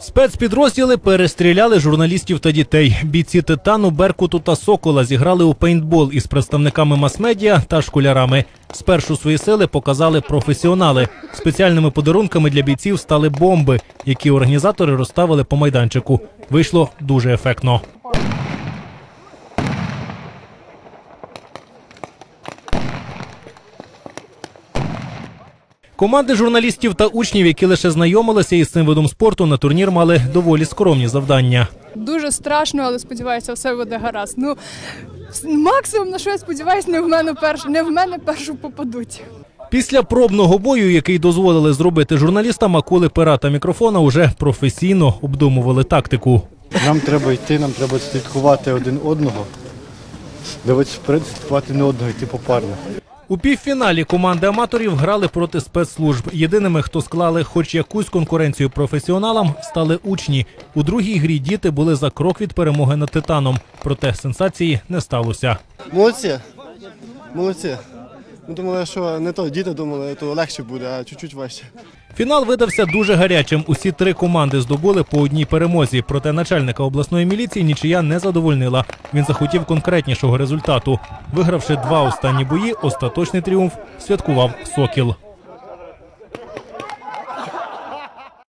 Спецпідрозділи перестріляли журналістів та дітей. Бійці титану, Беркуту та Сокола зіграли у пейнтбол із представниками мас-медіа та школярами. Спершу свої сили показали професіонали. Спеціальними подарунками для бійців стали бомби, які організатори розставили по майданчику. Вийшло дуже ефектно. Команди журналістів та учнів, які лише знайомилися із цим видом спорту, на турнір мали доволі скромні завдання. Дуже страшно, але сподіваюся, все буде гаразд. Ну максимум на що я сподіваюся, не в мене перш не в мене першу попадуть. Після пробного бою, який дозволили зробити журналістам, акули пера та мікрофона уже професійно обдумували тактику. Нам треба йти, нам треба слідкувати один одного. Дивитися вперед, слідкувати не одного, йти попарно. У півфіналі команди аматорів грали проти спецслужб. Єдиними, хто склали хоч якусь конкуренцію професіоналам, стали учні. У другій грі діти були за крок від перемоги над титаном. Проте сенсації не сталося. Молодці. Молодці. Ми думали, що не то діти думали, то легше буде, а чуть-чуть важче. Фінал видався дуже гарячим. Усі три команди здобули по одній перемозі. Проте начальника обласної міліції нічия не задовольнила. Він захотів конкретнішого результату. Вигравши два останні бої, остаточний тріумф святкував Сокіл.